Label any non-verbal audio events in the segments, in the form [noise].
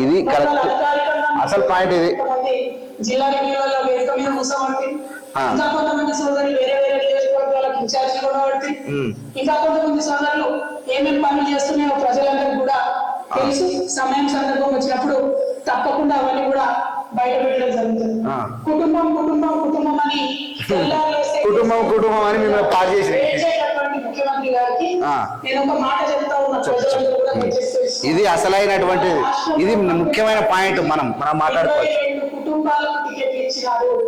ఇది కరెక్ట్ అసలు పాయింట్ ఇది జిల్లా వేదిక మీద కూర్చోబట్టి. ఇంకా కొంతమంది సోదరులు వేరే వేరే నియోజకవర్గాలకు కూడా పట్టి ఉమ్. ఇంకా కొంతమంది సోదరులు ఏమేమి పనులు చేస్తున్నాయో ప్రజలందరికీ కూడా తెలుసు సమయం సందర్భం వచ్చినప్పుడు తప్పకుండా అవన్నీ కూడా బయట పెట్టడం జరుగుతుంది. కుటుంబం కుటుంబం కుటుంబం అని [laughs] కుటుంబం కుటుంబం అని మిమ్మల్ని పాస్ చేసి ఇది అసలైనటువంటిది ఇది ముఖ్యమైన పాయింట్ మనం మనం మాట్లాడుకోవచ్చు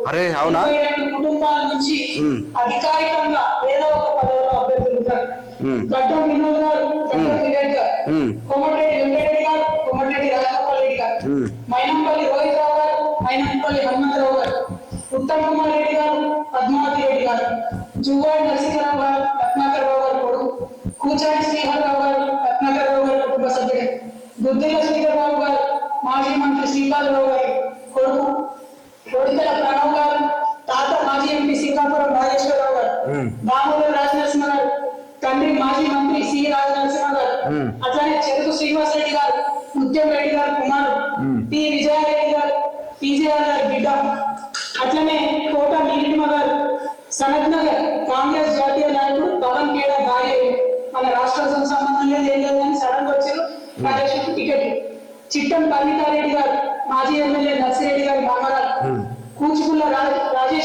అరే, అవునా? ఇరవై రెండు కుటుంబాల నుంచి ఉమ్. అధికారికంగా ఏదో ఒక పదవిలో అభ్యర్థులు ఉంటారు ఉమ్. గడ్డం వినోద్ గారు గడ్డం వివేక్ గారు ఉమ్. కోమటిరెడ్డి వెంకటరెడ్డి గారు కోమటిరెడ్డి రాజగోపాల్ రెడ్డి గారు ఉమ్. మైనంపల్లి రోహిత్ రావు గారు మైనంపల్లి హనుమంతరావు గారు ఉత్తమ్ కుమార్ రెడ్డి గారు పద్మావతి రెడ్డి గారు జువ్వాడి కూచాడి శ్రీహర్ రావు గారు రత్నాకర్ రావు గారు కుటుంబ సభ్యుడు దుద్దిల శ్రీధరరావు గారు మాజీ మంత్రి శ్రీపాదరావు గారు కొడుకు కొడితల ప్రణవ్ గారు తాత మాజీ ఎంపీ శ్రీకాకుళం రాజేశ్వరరావు గారు ఉమ్. దామోదర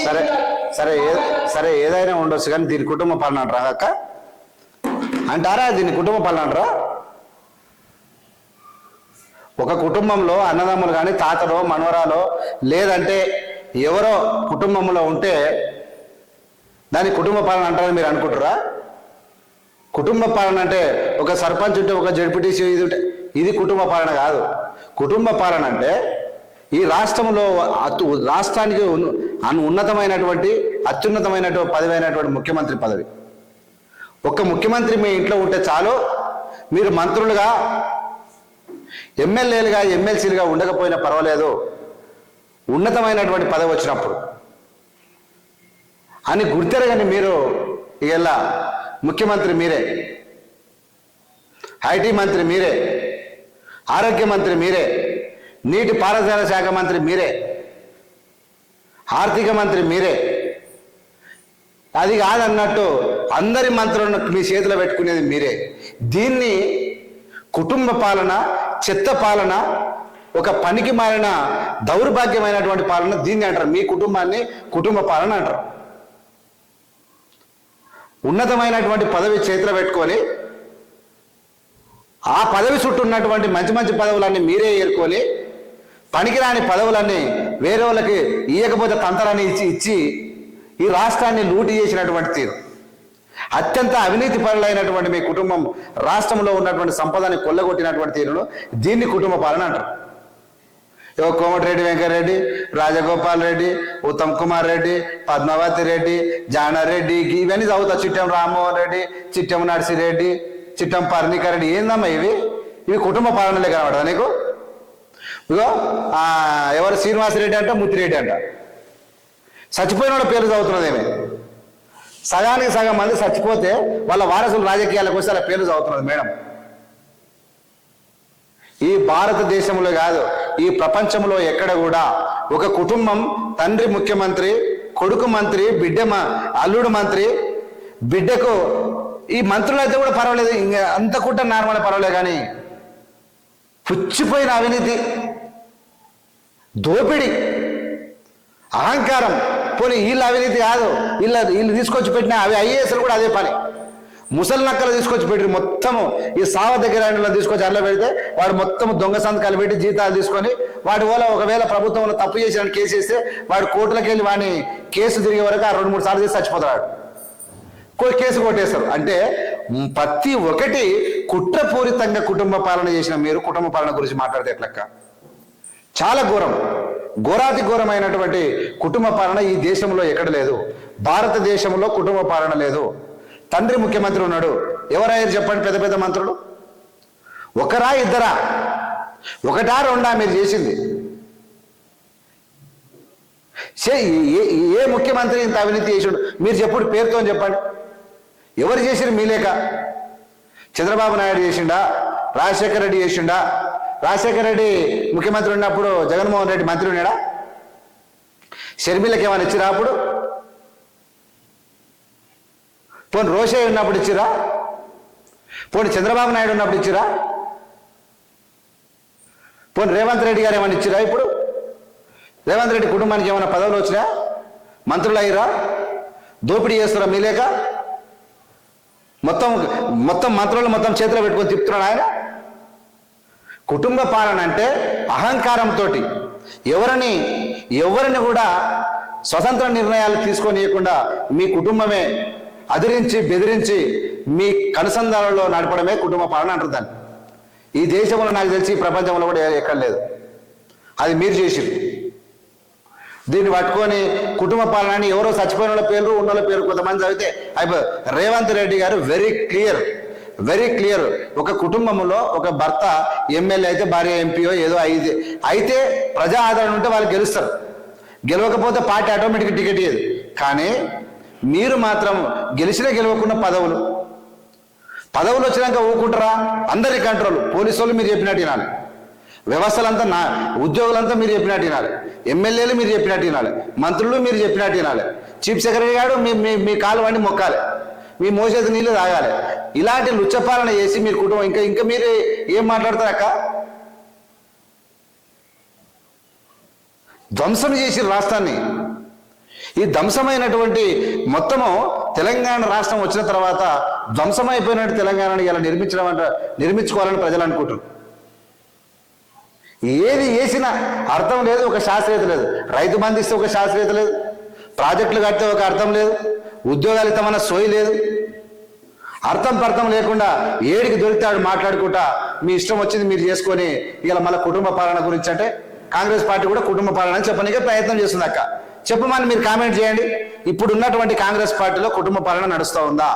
సరే సరే సరే ఏదైనా ఉండొచ్చు కానీ దీని కుటుంబ పాలన అంటారా అక్క? అంటారా దీని కుటుంబ పాలన అంటారా? ఒక కుటుంబంలో అన్నదమ్ములు కానీ తాతలో మనవరాలో లేదంటే ఎవరో కుటుంబంలో ఉంటే దాని కుటుంబ పాలన అంటారని మీరు అనుకుంటారా? కుటుంబ పాలన అంటే ఒక సర్పంచ్ ఉంటే ఒక జడ్పీటీసీ ఇది ఉంటే ఇది కుటుంబ పాలన కాదు. కుటుంబ పాలన అంటే ఈ రాష్ట్రంలో రాష్ట్రానికి ఉన్నతమైనటువంటి అత్యున్నతమైనటువంటి పదవి అయినటువంటి ముఖ్యమంత్రి పదవి. ఒక ముఖ్యమంత్రి మీ ఇంట్లో ఉంటే చాలు మీరు మంత్రులుగా ఎమ్మెల్యేలుగా ఎమ్మెల్సీలుగా ఉండకపోయినా పర్వాలేదు. ఉన్నతమైనటువంటి పదవి వచ్చినప్పుడు. అని గుర్తెరగని మీరు ఇలా ముఖ్యమంత్రి మీరే. ఐటీ మంత్రి మీరే. ఆరోగ్య మంత్రి మీరే. నీటి పారుదల శాఖ మంత్రి మీరే. ఆర్థిక మంత్రి మీరే. అది కాదన్నట్టు అందరి మంత్రులను మీ చేతిలో పెట్టుకునేది మీరే. దీన్ని కుటుంబ పాలన చెత్త పాలన ఒక పనికి మారిన దౌర్భాగ్యమైనటువంటి పాలన దీన్ని అంటారు. మీ కుటుంబాన్ని కుటుంబ పాలన అంటారు. ఉన్నతమైనటువంటి పదవి చేతిలో పెట్టుకొని ఆ పదవి చుట్టూ ఉన్నటువంటి మంచి మంచి పదవులన్నీ మీరే ఏరుకొని పనికిరాని పదవులన్నీ వేరే వాళ్ళకి ఇవ్వకపోతే తంతరాన్ని ఇచ్చి ఇచ్చి ఈ రాష్ట్రాన్ని లూటి చేసినటువంటి తీరు. అత్యంత అవినీతి పరులైనటువంటి మీ కుటుంబం రాష్ట్రంలో ఉన్నటువంటి సంపదని కొల్లగొట్టినటువంటి తీరులో దీన్ని కుటుంబ పాలన అంటారు. ఇగో కోమటిరెడ్డి వెంకటరెడ్డి రాజగోపాల్ రెడ్డి ఉత్తమ్ కుమార్ రెడ్డి పద్మావతి రెడ్డి జానారెడ్డి ఇవన్నీ చదువుతా. చిట్టం రామ్మోహన్ రెడ్డి చిట్టం నర్సిరెడ్డి చిట్టం పర్ణికారెడ్డి. ఏందమ్మా ఇవి? ఇవి కుటుంబ పాలనలే కనబడదా నీకు? ఇగో ఎవరు శ్రీనివాసరెడ్డి అంట ముత్తిరెడ్డి అంట. చచ్చిపోయిన వాళ్ళ పేర్లు చదువుతున్నదేమే. సగానికి సగం మంది చచ్చిపోతే వాళ్ళ వారసులు రాజకీయాలకు వస్తే అలా పేర్లు చదువుతున్నది మేడం. ఈ భారతదేశంలో కాదు ఈ ప్రపంచంలో ఎక్కడ కూడా ఒక కుటుంబం తండ్రి ముఖ్యమంత్రి కొడుకు మంత్రి బిడ్డ మ- అల్లుడు మంత్రి బిడ్డకు ఈ మంత్రులు అయితే కూడా పర్వాలేదు ఇంకా అంత కూడా నార్మల్ పర్వాలేదు కానీ పుచ్చిపోయిన అవినీతి దోపిడి. అహంకారం. పోనీ వీళ్ళు అవినీతి కాదు. వీళ్ళ వీళ్ళు తీసుకొచ్చి పెట్టిన అవి ఐఏఎస్లు కూడా అదే పని. ముసలి నక్కలు తీసుకొచ్చి పెట్టి మొత్తము. ఈ సావ దగ్గర తీసుకొచ్చి అల్ల పెడితే వాడు మొత్తం దొంగ సంతకాలు పెట్టి జీతాలు తీసుకొని వాడి వల్ల ఒకవేళ ప్రభుత్వంలో తప్పు చేసిన కేసు వేస్తే వాడు కోర్టులకు వెళ్ళి వాడిని కేసు తిరిగే వరకు ఆ రెండు మూడు సార్లు తీసి చచ్చిపోతాడు. కో- కేసు కొట్టేస్తారు. అంటే ప్రతి ఒక్కటి కుట్రపూరితంగా కుటుంబ పాలన చేసిన మీరు కుటుంబ పాలన గురించి మాట్లాడితే ఎట్లక్క? చాలా ఘోరం. ఘోరాతి ఘోరమైనటువంటి కుటుంబ పాలన ఈ దేశంలో ఎక్కడ లేదు. భారతదేశంలో కుటుంబ పాలన లేదు. తండ్రి ముఖ్యమంత్రి ఉన్నాడు. ఎవరయ్యారు చెప్పండి పెద్ద పెద్ద మంత్రులు? ఒకరా ఇద్దరా? ఒకటా రెండా మీరు చేసింది. ఏ- ఏ ముఖ్యమంత్రి ఇంత అవినీతి చేసిండు? మీరు చెప్పుడు పేరుతో చెప్పండి. ఎవరు చేసిరు మీ లేక చంద్రబాబు నాయుడు చేసిండా? రాజశేఖర రెడ్డి చేసిండా? రాజశేఖర రెడ్డి ముఖ్యమంత్రి ఉన్నప్పుడు జగన్మోహన్ రెడ్డి మంత్రి ఉన్నాడా? షర్మిలకి ఏమైనా ఇచ్చిరా అప్పుడు? పోనీ రోషే ఉన్నప్పుడు ఇచ్చిరా? పోనీ చంద్రబాబు నాయుడు ఉన్నప్పుడు ఇచ్చిరా? పోనీ రేవంత్ రెడ్డి గారు ఏమైనా ఇచ్చిరా ఇప్పుడు? రేవంత్ రెడ్డి కుటుంబానికి ఏమైనా పదవులు వచ్చినా? మంత్రులు అయ్యిరా? దోపిడీ చేస్తారా మీలేక మొత్తం మొత్తం మంత్రులు మొత్తం చేతిలో పెట్టుకొని తిప్పుతున్నాడు ఆయన? కుటుంబ పాలన అంటే అహంకారంతో ఎవరిని ఎవరిని కూడా స్వతంత్ర నిర్ణయాలు తీసుకొనియకుండా మీ కుటుంబమే అదిరించి బెదిరించి మీ కనుసంధానంలో నడపడమే కుటుంబ పాలన అంటారు దాన్ని. ఈ దేశంలో నాకు తెలిసి ఈ ప్రపంచంలో కూడా ఎక్కడ లేదు. అది మీరు చేసిరు దీన్ని పట్టుకొని కుటుంబ పాలన అని ఎవరో చచ్చిపోయిన వాళ్ళ పేర్లు ఉన్న వాళ్ళ పేరు కొంతమంది చదివితే అయిపో రేవంత్ రెడ్డి గారు వెరీ క్లియర్ వెరీ క్లియర్ ఒక కుటుంబంలో ఒక భర్త ఎమ్మెల్యే అయితే భార్య ఎంపీఓ ఏదో అయితే అయితే ప్రజా ఆదరణ ఉంటే వాళ్ళు గెలుస్తారు. గెలవకపోతే పార్టీ ఆటోమేటిక్ టికెట్ ఇయ్యదు. కానీ మీరు మాత్రం గెలిచినా గెలవకుండా పదవులు. పదవులు వచ్చినాక ఊకుంటారా? అందరి కంట్రోల్. పోలీసు వాళ్ళు మీరు చెప్పినట్టు వినాలి. వ్యవస్థలంతా నా ఉద్యోగులంతా మీరు చెప్పినట్టు వినాలి. ఎమ్మెల్యేలు మీరు చెప్పినట్టు వినాలి. మంత్రులు మీరు చెప్పినట్టు వినాలి. చీఫ్ సెక్రటరీ గారు మీ మీ మీ కాలు వండి మొక్కాలి. మీ మోసేది నీళ్ళు తాగాలి. ఇలాంటి లుచ్చపాలన చేసి మీరు కుటుంబం ఇంకా ఇంకా మీరు ఏం మాట్లాడతారు అక్క? ధ్వంసం చేసి రాష్ట్రాన్ని. ఈ ధ్వంసమైనటువంటి మొత్తము తెలంగాణ రాష్ట్రం వచ్చిన తర్వాత ధ్వంసమైపోయినట్టు తెలంగాణని ఇలా నిర్మించడం అంటే నిర్మించుకోవాలని ప్రజలు అనుకుంటారు ఏది వేసినా అర్థం లేదు ఒక శాస్త్రీయత లేదు. రైతు బంధిస్తే ఒక శాస్త్రీయత లేదు. ప్రాజెక్టులు కడితే ఒక అర్థం లేదు. ఉద్యోగాలు ఇస్తామన్న సోయి లేదు. అర్థం పర్థం లేకుండా ఏడికి దొరికితాడు మాట్లాడుకుంటా మీ ఇష్టం వచ్చింది మీరు చేసుకొని ఇలా మళ్ళీ కుటుంబ పాలన గురించి అంటే కాంగ్రెస్ పార్టీ కూడా కుటుంబ పాలన అని చెప్పడానికి ప్రయత్నం చేస్తుంది అక్క. చెప్పమని మీరు కామెంట్ చేయండి. ఇప్పుడు ఉన్నటువంటి కాంగ్రెస్ పార్టీలో కుటుంబ పాలన నడుస్తూ ఉందా?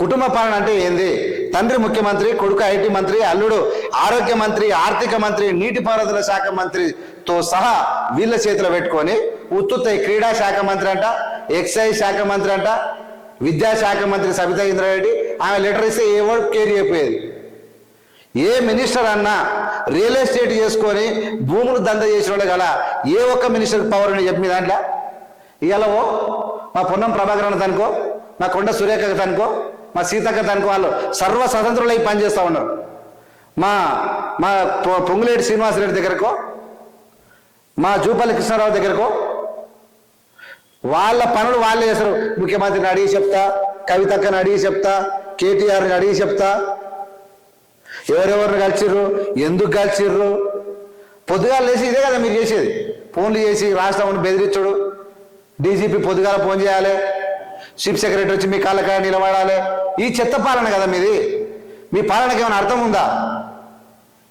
కుటుంబ పాలన అంటే ఏంది? తండ్రి ముఖ్యమంత్రి కొడుకు ఐటీ మంత్రి అల్లుడు ఆరోగ్య మంత్రి ఆర్థిక మంత్రి నీటిపారుదల శాఖ మంత్రితో సహా వీళ్ళ చేతిలో పెట్టుకొని ఉత్తుత్త క్రీడా శాఖ మంత్రి అంట. ఎక్సైజ్ శాఖ మంత్రి అంట విద్యాశాఖ మంత్రి సబితా ఇంద్రారెడ్డి ఆమె లెటర్ ఇస్తే ఏ వర్డ్ కేర్ అయిపోయేది ఏ మినిస్టర్ అన్నా రియల్ ఎస్టేట్ చేసుకొని భూములు దంద చేసిన వాళ్ళు గల ఏ ఒక్క మినిస్టర్ పవర్ అని చెప్పి దాంట్లో? ఇవాళ ఓ మా పొన్నం ప్రభాకరణ తనుకో మా కొండ సురేఖ తనుకో మా సీతక్క తనుకో వాళ్ళు సర్వ స్వతంత్రులై పనిచేస్తూ ఉన్నారు. మా మా పొంగులేటి శ్రీనివాసరెడ్డి దగ్గరకో మా జూపల్లి కృష్ణారావు దగ్గరకో వాళ్ళ పనులు వాళ్ళే చేస్తారు. ముఖ్యమంత్రిని అడిగి చెప్తా? కవితక్కని అడిగి చెప్తా? కేటీఆర్ని అడిగి చెప్తా? ఎవరెవరిని కలిసిర్రు? ఎందుకు కలిసిర్రు? పొద్దుగాల లేచి ఇదే కదా మీరు చేసేది. ఫోన్లు చేసి రాష్ట్రం బెదిరించుడు. డీజీపీ పొద్దుగాల ఫోన్ చేయాలి. చీఫ్ సెక్రటరీ వచ్చి మీ కాళ్ళకాయ నిలబడాలి. ఈ చెత్త పాలన కదా మీది. మీ పాలనకి ఏమైనా అర్థం ఉందా?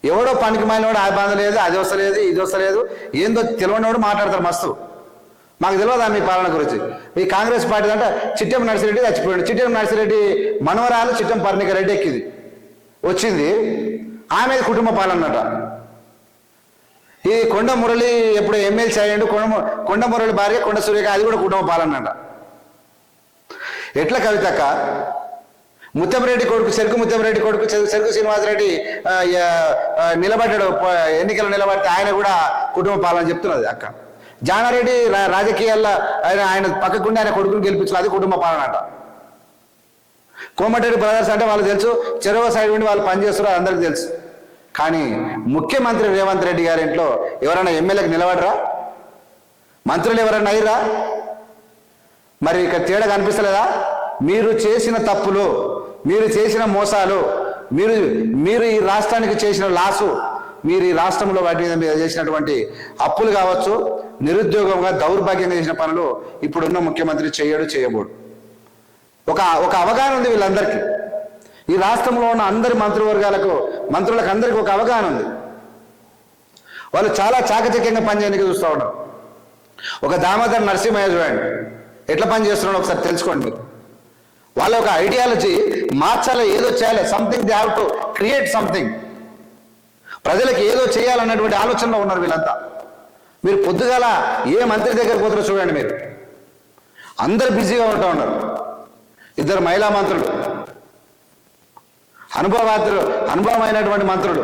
ఎవడో పనికి మాలినోడు ఆ బాధ లేదు అది వస్తలేదు ఇది వస్తలేదు. ఏందో తెలియనివాడు మాట్లాడతారు మస్తు. మాకు తెలియదా మీ పాలన గురించి? ఈ కాంగ్రెస్ పార్టీ అంటే చిట్టెం నర్సిరెడ్డి చచ్చిపోయాడు. చిట్టెం నర్సిరెడ్డి మనవరాలు చిట్టెం పర్ణిక రెడ్డి ఎక్కింది. వచ్చింది. ఆమె కుటుంబ పాలనట ఈ కొండ మురళి ఎప్పుడు ఎమ్మెల్సీ అయ్యాడు కొండ కొండ మురళి భార్య కొండ సూర్యక అది కూడా కుటుంబ పాలన అంట ఎట్లా కవితక్క ముత్తంరెడ్డి కొడుకు చెరుకు ముత్తంరెడ్డి కొడుకు చెరు- చెరుకు శ్రీనివాసరెడ్డి నిలబడ్డాడు ఎన్నికలు నిలబడితే ఆయన కూడా కుటుంబ పాలన చెప్తున్నది అక్క. జానారెడ్డి రా- రాజకీయాల్లో ఆయన ఆయన పక్కకుండా ఆయన కొడుకుని గెలిపించాలి అది కుటుంబ పాలన అంట. కోమటిరెడ్డి బ్రదర్స్ అంటే వాళ్ళు తెలుసు చెరువు సైడ్ ఉండి వాళ్ళు పనిచేస్తారు అందరికి అందరికీ తెలుసు. కానీ ముఖ్యమంత్రి రేవంత్ రెడ్డి గారి ఇంట్లో ఎవరైనా ఎమ్మెల్యేకి నిలబడరా? మంత్రులు ఎవరైనా అయ్యరా మరి ఇక్కడ తేడా కనిపిస్తలేదా? మీరు చేసిన తప్పులు మీరు చేసిన మోసాలు మీరు మీరు ఈ రాష్ట్రానికి చేసిన లాసు మీరు ఈ రాష్ట్రంలో వాటి మీద చేసినటువంటి అప్పులు కావచ్చు నిరుద్యోగంగా దౌర్భాగ్యంగా చేసిన పనులు ఇప్పుడున్న ముఖ్యమంత్రి చేయడు చేయబోడు. ఒక ఒక అవగాహన ఉంది వీళ్ళందరికీ. ఈ రాష్ట్రంలో ఉన్న అందరి మంత్రివర్గాలకు మంత్రులకు అందరికీ ఒక అవగాహన ఉంది. వాళ్ళు చాలా చాకచక్యంగా పనిచేయడానికి చూస్తూ ఉన్నారు. ఒక దామోదర్ నరసింహయ్య చూడండి. ఎట్లా పని చేస్తున్నాడో ఒకసారి తెలుసుకోండి. వాళ్ళ ఒక ఐడియాలజీ మార్చాలి ఏదో చేయాలి. Something they have to create something ప్రజలకు ఏదో చేయాలన్నటువంటి ఆలోచనలో ఉన్నారు వీళ్ళంతా. మీరు పొద్దుగాల ఏ మంత్రి దగ్గర పోతారో చూడండి మీరు. అందరు బిజీగా ఉంటూ ఉన్నారు. ఇద్దరు మహిళా మంత్రులు. అనుభవాతులు అనుభవమైనటువంటి మంత్రులు.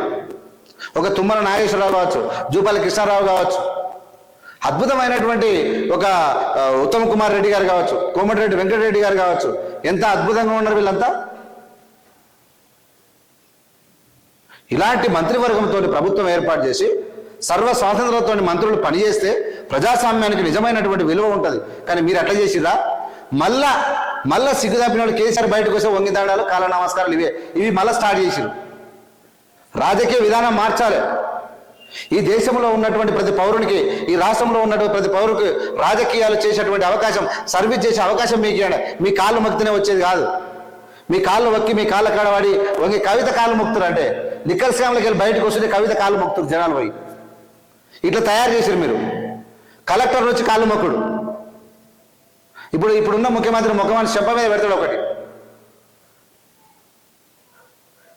ఒక తుమ్మల నాగేశ్వరరావు కావచ్చు జూపల్లి కృష్ణారావు కావచ్చు. అద్భుతమైనటువంటి ఒక ఉత్తమ్ కుమార్ రెడ్డి గారు కావచ్చు కోమటిరెడ్డి వెంకటరెడ్డి గారు కావచ్చు. ఎంత అద్భుతంగా ఉన్నారు వీళ్ళంతా? ఇలాంటి మంత్రివర్గంతో ప్రభుత్వం ఏర్పాటు చేసి సర్వ స్వాతంత్రంతో మంత్రులు పనిచేస్తే ప్రజాస్వామ్యానికి నిజమైనటువంటి విలువ ఉంటుంది. కానీ మీరు అట్లా చేసిరా మళ్ళా మళ్ళా సిగ్గుదాపిన వాళ్ళు కేసీఆర్ బయటకు వస్తే వంగి దండాలు కాల నమస్కారాలు ఇవే. ఇవి మళ్ళీ స్టార్ట్ చేసిరు రాజకీయ విధానం మార్చాలి. ఈ దేశంలో ఉన్నటువంటి ప్రతి పౌరునికి ఈ రాష్ట్రంలో ఉన్నటువంటి ప్రతి పౌరునికి రాజకీయాలు చేసేటువంటి అవకాశం సర్వీస్ చేసే అవకాశం మీకు ఇవ్వండి. మీ కాళ్ళు మొక్కితేనే వచ్చేది కాదు. మీ కాళ్ళు వక్కి మీ కాళ్ళ కాడవాడి వంగి కవిత కాళ్ళు మొక్తురు అంటే లిక్కర్ స్కామ్లకి వెళ్ళి బయటకు వస్తుంటే కవిత కాళ్ళు మొక్తురు జనాలు పోయి. ఇట్లా తయారు చేశారు మీరు. కలెక్టర్ వచ్చి కాళ్ళు మొక్కుడు. ఇప్పుడు ఇప్పుడున్న ముఖ్యమంత్రి ముఖ్యమంత్రి చెంప మీద పెడతాడు ఒకటి.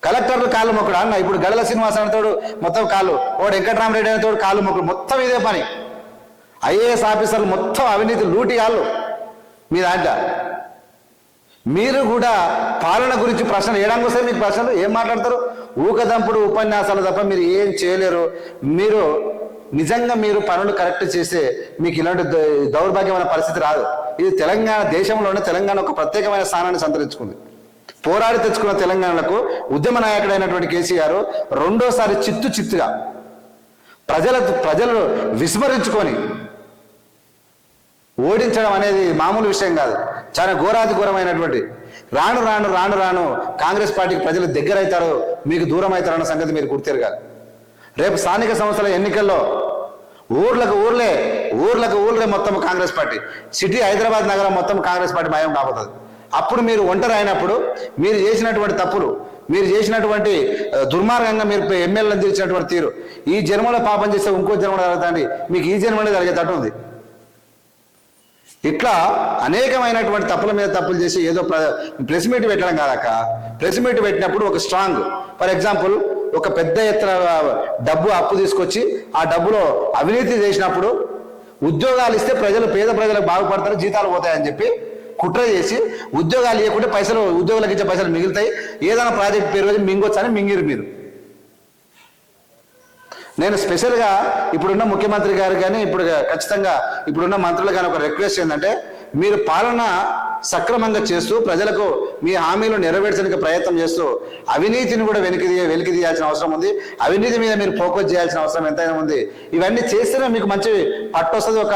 కలెక్టర్లు కాళ్ళు మొక్కుడు? అన్న ఇప్పుడు గడల శ్రీనివాస్ అనేతోడు మొత్తం కాళ్ళు ఓ వెంకటరామరెడ్డి అనేతోడు కాళ్ళు మొక్కుడు. మొత్తం ఇదే పని. ఐఏఎస్ ఆఫీసర్లు మొత్తం అవినీతి లూటి కాళ్ళు. మీ దాంట్లో. మీరు కూడా పాలన గురించి ప్రశ్నలు ఏడానికి వస్తే మీకు ప్రశ్నలు ఏం మాట్లాడతారు? ఊకదంపుడు ఉపన్యాసాలు తప్ప మీరు ఏం చేయలేరు. మీరు నిజంగా మీరు పనులు కరెక్ట్ చేస్తే మీకు ఇలాంటి దౌర్భాగ్యమైన పరిస్థితి రాదు. ఇది తెలంగాణ దేశంలోనే తెలంగాణ ఒక ప్రత్యేకమైన స్థానాన్ని సంతరించుకుంది. పోరాడి తెచ్చుకున్న తెలంగాణకు ఉద్యమ నాయకుడైనటువంటి కేసీఆర్ రెండోసారి చిత్తు చిత్తుగా ప్రజల ప్రజలు విస్మరించుకొని ఓడించడం అనేది మామూలు విషయం కాదు. చాలా ఘోరాతి ఘోరమైనటువంటి రాను రాను రాను రాను కాంగ్రెస్ పార్టీకి ప్రజలు దగ్గర అవుతారు మీకు దూరం అవుతారన్న సంగతి మీరు గుర్తిరగాలి. రేపు స్థానిక సంస్థల ఎన్నికల్లో ఊర్లకు ఊర్లే ఊర్లకు ఊర్లే మొత్తం కాంగ్రెస్ పార్టీ. సిటీ హైదరాబాద్ నగరం మొత్తం కాంగ్రెస్ పార్టీ భయం కాబోతుంది. అప్పుడు మీరు ఒంటరి అయినప్పుడు మీరు చేసినటువంటి తప్పులు మీరు చేసినటువంటి దుర్మార్గంగా మీరు ఎమ్మెల్యేలను తీర్చినటువంటి తీరు ఈ జన్మలో పాపం చేస్తే ఇంకో జన్మ జరుగుతుంది మీకు ఈ జన్మలో జరిగేటట్టు ఉంది. ఇట్లా అనేకమైనటువంటి తప్పుల మీద తప్పులు చేసి ఏదో ప్రెస్ మీట్ పెట్టడం కాదక్క. ప్రెస్ మీట్ పెట్టినప్పుడు ఒక స్ట్రాంగ్. ఫర్ ఎగ్జాంపుల్ ఒక పెద్ద ఎత్తున డబ్బు అప్పు తీసుకొచ్చి ఆ డబ్బులో అవినీతి చేసినప్పుడు ఉద్యోగాలు ఇస్తే ప్రజలు పేద ప్రజలకు బాగుపడతారు జీతాలు పోతాయని చెప్పి కుట్ర చేసి ఉద్యోగాలు ఇవ్వకుంటే పైసలు ఉద్యోగులకు ఇచ్చే పైసలు మిగులుతాయి. ఏదైనా ప్రాజెక్ట్ పేరు వచ్చి మింగొచ్చని మింగిరు మీరు. నేను స్పెషల్గా ఇప్పుడున్న ముఖ్యమంత్రి గారు కానీ ఇప్పుడు ఖచ్చితంగా ఇప్పుడున్న మంత్రులు కానీ ఒక రిక్వెస్ట్ ఏంటంటే మీరు పాలన సక్రమంగా చేస్తూ ప్రజలకు మీ హామీలు నెరవేర్చడానికి ప్రయత్నం చేస్తూ అవినీతిని కూడా వెలికి వెలికి తీయాల్సిన అవసరం ఉంది. అవినీతి మీద మీరు ఫోకస్ చేయాల్సిన అవసరం ఎంతైనా ఉంది. ఇవన్నీ చేస్తేనే మీకు మంచి పట్టు వస్తుంది ఒక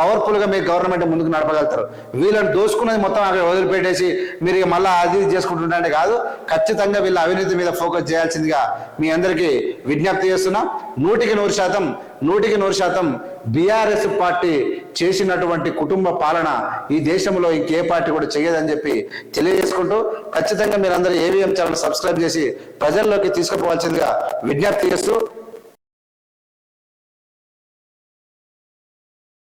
పవర్ఫుల్గా మీ గవర్నమెంట్ ముందుకు నడపగలుగుతారు. వీళ్ళని దోసుకున్నది మొత్తం అక్కడ వదిలిపెట్టేసి మీరు ఇక మళ్ళీ అది ఇది చేసుకుంటుంటే కాదు ఖచ్చితంగా వీళ్ళ అవినీతి మీద ఫోకస్ చేయాల్సిందిగా మీ అందరికీ విజ్ఞప్తి చేస్తున్నా. నూటికి నూరు శాతం నూటికి నూరు శాతం బీఆర్ఎస్ పార్టీ చేసినటువంటి కుటుంబ పాలన ఈ దేశంలో ఇంకే పార్టీ కూడా చేయదని చెప్పి తెలియజేసుకుంటూ ఖచ్చితంగా మీరందరూ ఏవిఎం ఛానల్ సబ్స్క్రైబ్ చేసి ప్రజల్లోకి తీసుకుపోవాల్సిందిగా విజ్ఞప్తి చేస్తూ